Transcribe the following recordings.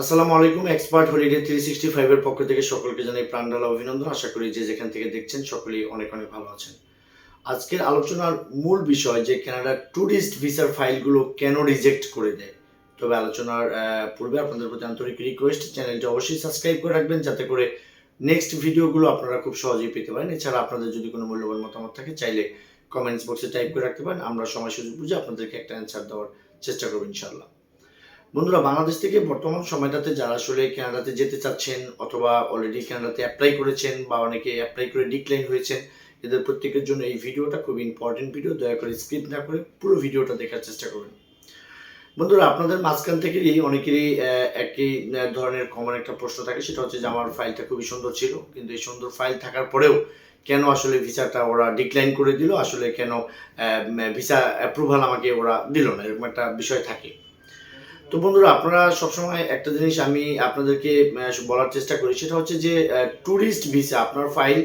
আসসালামু আলাইকুম expert holiday three sixty ফাইভের পক্ষ থেকে সকলকে জানাই প্রাণডালা অভিনন্দন। আশা করি যে যেখান থেকে দেখছেন সকলেই অনেক অনেক ভালো আছেন। আজকের আলোচনার মূল বিষয় যে কানাডার ট্যুরিস্ট ভিসার ফাইলগুলো কেন রিজেক্ট করে দেয়। তবে আলোচনার পূর্বে আপনাদের প্রতি আন্তরিক রিকোয়েস্ট চ্যানেলটি অবশ্যই সাবস্ক্রাইব করে রাখবেন যাতে করে নেক্সট ভিডিওগুলো আপনারা খুব সহজেই পেতে পারেন। এছাড়া আপনাদের যদি কোনো মূল্যবান মতামত থাকে, চাইলে কমেন্টস বক্সে টাইপ করে রাখতে পারেন। আমরা সময় সুযোগ বুঝে আপনাদেরকে একটা অ্যান্সার দেওয়ার চেষ্টা করব ইনশাল্লাহ বন্ধুরা, বাংলাদেশ থেকে বর্তমান সময়টাতে যারা আসলে কানাডাতে যেতে চাচ্ছেন অথবা অলরেডি কানাডাতে অ্যাপ্লাই করেছেন বা অনেকে অ্যাপ্লাই করে ডিক্লাইন হয়েছেন, এদের প্রত্যেকের জন্য এই ভিডিওটা খুব ইম্পর্টেন্ট ভিডিও দয়া করে স্কিপ না করে পুরো ভিডিওটা দেখার চেষ্টা করবেন বন্ধুরা, আপনাদের মাঝখান থেকেই অনেকেরই একই ধরনের কমন একটা প্রশ্ন থাকে, সেটা হচ্ছে যে আমার ফাইলটা খুবই সুন্দর ছিল, কিন্তু এই সুন্দর ফাইল থাকার পরেও কেন আসলে ভিসাটা ওরা ডিক্লাইন করে দিল? আসলে কেন ভিসা অ্যাপ্রুভাল আমাকে ওরা দিল না? এরকম একটা বিষয় থাকে। তো বন্ধুরা, আপনারা সবসময় একটা জিনিস আমি আপনাদেরকে বলার চেষ্টা করি, সেটা হচ্ছে যে ট্যুরিস্ট ভিসা আপনার ফাইল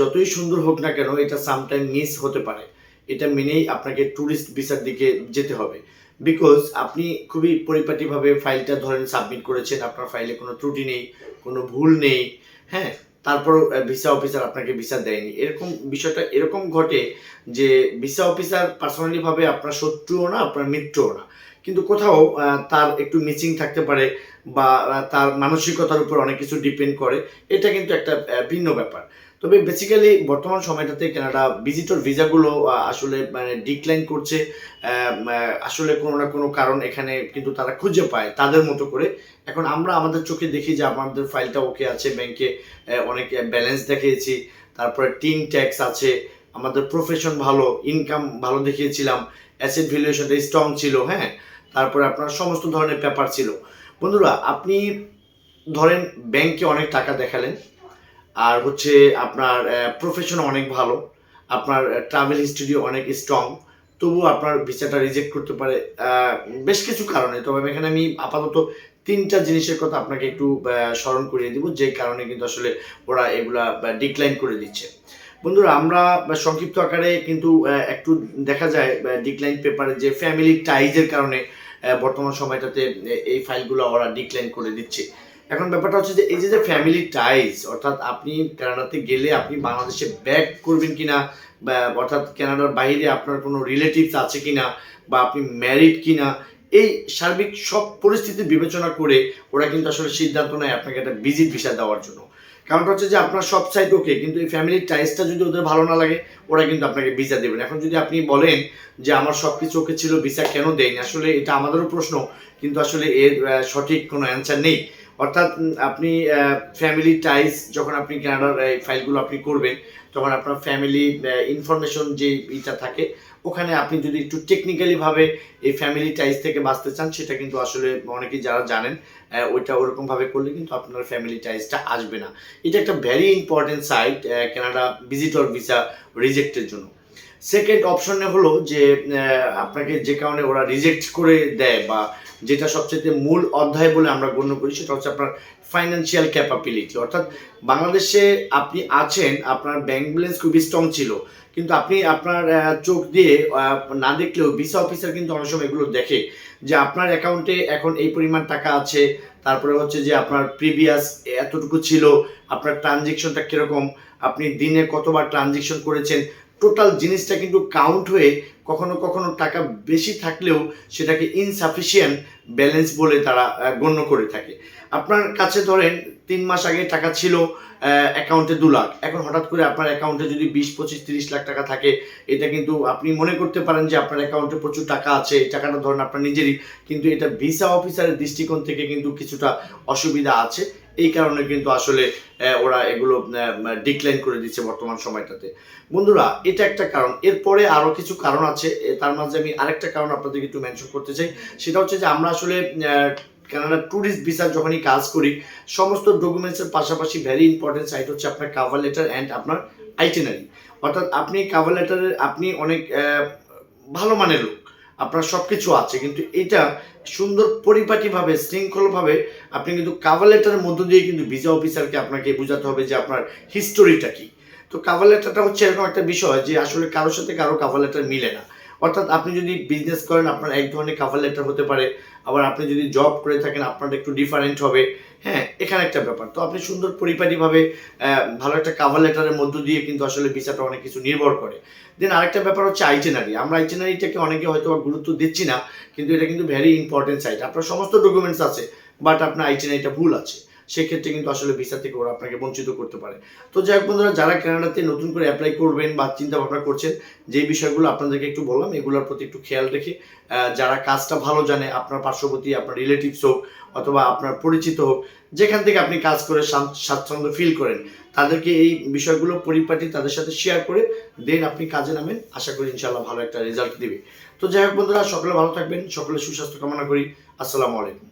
যতই সুন্দর হোক না কেন, এটা সামটাইম মিস হতে পারে। এটা মেনেই আপনাকে ট্যুরিস্ট ভিসার দিকে যেতে হবে। বিকজ আপনি খুবই পরিপাটিভাবে ফাইলটা ধরেন সাবমিট করেছেন, আপনার ফাইলে কোনো ত্রুটি নেই, কোনো ভুল নেই হ্যাঁ? তারপর ভিসা অফিসার আপনাকে ভিসা দেয়নি। এরকম বিষয়টা, এরকম ঘটে যে ভিসা অফিসার পার্সোনালিভাবে আপনার শত্রুও না, আপনার মিত্রও না। কিন্তু কোথাও তার একটু মিচিং থাকতে পারে বা তার মানসিকতার উপর অনেক কিছু ডিপেন্ড করে, এটা কিন্তু একটা ভিন্ন ব্যাপার। তবে বেসিক্যালি বর্তমান সময়টাতে কানাডা ভিজিটর ভিসাগুলো আসলে মানে ডিক্লাইন করছে আসলে কোনো না কোনো কারণ এখানে কিন্তু তারা খুঁজে পায়, তাদের মতো করে। এখন আমরা আমাদের চোখে দেখি যে আমাদের ফাইলটা ওকে আছে ব্যাংকে অনেক ব্যালেন্স দেখিয়েছি, তারপরে টিন ট্যাক্স আছে, আমাদের প্রফেশন ভালো ইনকাম ভালো দেখিয়েছিলাম অ্যাসেট ভ্যালুয়েশনটা স্ট্রং ছিল হ্যাঁ? তারপরে আপনার সমস্ত ধরনের পেপার ছিল। বন্ধুরা, আপনি ধরেন ব্যাংকে অনেক টাকা দেখালেন, আর হচ্ছে আপনার প্রফেশন অনেক ভালো, আপনার ট্রাভেল হিস্ট্রি অনেক স্ট্রং তবুও আপনার ভিসাটা রিজেক্ট করতে পারে বেশ কিছু কারণে। তবে এখানে আমি আপাতত তিনটা জিনিসের কথা আপনাকে একটু স্মরণ করিয়ে দিব, যে কারণে কিন্তু আসলে ওরা এগুলা ডিক্লাইন করে দিচ্ছে। বন্ধুরা, আমরা সংক্ষিপ্ত আকারে কিন্তু একটু দেখা যায় ডিক্লাইন পেপারে যে ফ্যামিলি টাইজের কারণে বর্তমান সময়টাতে এই ফাইলগুলো ওরা ডিক্লাইন করে দিচ্ছে। এখন ব্যাপারটা হচ্ছে যে, এই যে ফ্যামিলি টাইজ অর্থাৎ আপনি কানাডাতে গেলে আপনি বাংলাদেশে ব্যাক করবেন কিনা অর্থাৎ কানাডার বাইরে আপনার কোনো রিলেটিভস আছে কিনা, বা আপনি ম্যারিড কিনা, এই সার্বিক সব পরিস্থিতি বিবেচনা করে ওরা কিন্তু আসলে সিদ্ধান্ত নেয় আপনাকে একটা ভিজিট ভিসা দেওয়ার জন্য। কারণটা হচ্ছে যে আপনার সব সাইড ওকে কিন্তু এই ফ্যামিলির টাইসটা যদি ওদের ভালো না লাগে, ওরা কিন্তু আপনাকে ভিসা দেবেন এখন যদি আপনি বলেন যে আমার সব কিছু ওকে ছিল ভিসা কেন দেয়নি? আসলে এটা আমাদেরও প্রশ্ন, কিন্তু আসলে এর সঠিক কোনো অ্যান্সার নেই। অর্থাৎ আপনি ফ্যামিলি টাইস যখন আপনি কানাডার এই ফাইলগুলো আপনি করবেন, তখন আপনার ফ্যামিলি ইনফরমেশন যে ইটা থাকে, ওখানে আপনি যদি একটু টেকনিক্যালিভাবে এই ফ্যামিলি টাইস থেকে বাঁচতে চান, সেটা কিন্তু আসলে অনেকেই যারা জানেন ওইটা ওরকমভাবে করলে কিন্তু আপনার ফ্যামিলি টাইসটা আসবে না। এটা একটা very important site Canada visitor visa রিজেক্টের জন্য। সেকেন্ড অপশনে হলো যে আপনাকে যে কারণে ওরা রিজেক্ট করে দেয় বা যেটা সবচেয়ে মূল অধ্যায় বলে আমরা গণ্য করি, সেটা হচ্ছে আপনার ফাইন্যান্সিয়াল ক্যাপাবিলিটি অর্থাৎ বাংলাদেশে আপনি আছেন, আপনার ব্যাংক ব্যালেন্স খুবই স্ট্রং ছিল, কিন্তু আপনি আপনার চোখ দিয়ে না দেখলেও ভিসা অফিসার কিন্তু অনেক সময় এগুলো দেখে যে আপনার অ্যাকাউন্টে এখন এই পরিমাণ টাকা আছে, তারপরে হচ্ছে যে আপনার প্রিভিয়াস এতটুকু ছিল, আপনার ট্রানজেকশনটা কীরকম, আপনি দিনে কতবার ট্রানজেকশন করেছেন টোটাল জিনিসটা কিন্তু কাউন্ট হয়ে কখনো কখনো টাকা বেশি থাকলেও সেটাকে ইনসাফিসিয়েন্ট ব্যালেন্স বলে তারা গণ্য করে থাকে। আপনার কাছে ধরেন তিন মাস আগে টাকা ছিল অ্যাকাউন্টে দু লাখ। এখন হঠাৎ করে আপনার অ্যাকাউন্টে যদি বিশ, পঁচিশ, তিরিশ লাখ টাকা থাকে, এটা কিন্তু আপনি মনে করতে পারেন যে আপনার অ্যাকাউন্টে প্রচুর টাকা আছে, এই টাকাটা ধরেন আপনার নিজেরই, কিন্তু এটা ভিসা অফিসারের দৃষ্টিকোণ থেকে কিন্তু কিছুটা অসুবিধা আছে। এই কারণে কিন্তু আসলে ওরা এগুলো ডিক্লাইন করে দিচ্ছে বর্তমান সময়টাতে। বন্ধুরা, এটা একটা কারণ। এরপরে আরও কিছু কারণ আছে। তার মাঝে আমি আরেকটা কারণ আপনাদেরকে একটু মেনশন করতে চাই। সেটা হচ্ছে যে আমরা আসলে কানাডা ট্যুরিস্ট ভিসা যখনই কাজ করি, সমস্ত ডকুমেন্টসের পাশাপাশি ভেরি ইম্পর্টেন্ট সাইট হচ্ছে আপনার কাভার লেটার অ্যান্ড আপনার আইটেনারি অর্থাৎ আপনি কাভার লেটারের আপনি অনেক ভালো মানের লোক। আপনার সব কিছু আছে, কিন্তু এটা সুন্দর পরিপাটিভাবে, শৃঙ্খলভাবে আপনি কিন্তু কাভার লেটারের মধ্য দিয়ে কিন্তু ভিসা অফিসারকে আপনাকে বোঝাতে হবে যে আপনার হিস্টোরিটা কি। তো কাভার লেটারটা হচ্ছে এরকম একটা বিষয় যে আসলে কারোর সাথে কারও কাভার লেটার মিলে না। অর্থাৎ আপনি যদি বিজনেস করেন, আপনার এক ধরনের কাভার লেটার হতে পারে। আবার আপনি যদি জব করে থাকেন আপনার একটু ডিফারেন্ট হবে। হ্যাঁ এখানে একটা ব্যাপার। তো আপনি সুন্দর পরিপাটিভাবে ভালো একটা কাভার লেটারের মধ্য দিয়ে কিন্তু আসলে ভিসাটা অনেক কিছু নির্ভর করে। দেন আরেকটা ব্যাপার হচ্ছে আইটেনারি আমরা আইটেনারিটাকে অনেকে হয়তো গুরুত্ব দিচ্ছি না, কিন্তু এটা কিন্তু ভেরি ইম্পর্টেন্ট সাইট আপনার সমস্ত ডকুমেন্টস আছে বাট আপনার আইটেনারিটা ভুল আছে। সেক্ষেত্রে কিন্তু আসলে ভিসা থেকে ওরা আপনাকে বঞ্চিত করতে পারে। তো যাই হোক বন্ধুরা, যারা কানাডাতে নতুন করে অ্যাপ্লাই করবেন বা চিন্তা ভাবনা করছেন যে বিষয়গুলো আপনাদেরকে একটু বললাম, এগুলোর প্রতি একটু খেয়াল রেখে যারা কাজটা ভালো জানে, আপনার পার্শ্ববর্তী, আপনার রিলেটিভস হোক অথবা আপনার পরিচিত হোক, যেখান থেকে আপনি কাজ করে স্বাচ্ছন্দ্য ফিল করেন, তাদেরকে এই বিষয়গুলো পরিপাটি তাদের সাথে শেয়ার করে দেন আপনি কাজে নামেন। আশা করি ইনশাল্লাহ ভালো একটা রেজাল্ট দিবে। তো যাই হোক বন্ধুরা, সকলে ভালো থাকবেন, সকলে সুস্বাস্থ্য কামনা করি। আসসালামু আলাইকুম।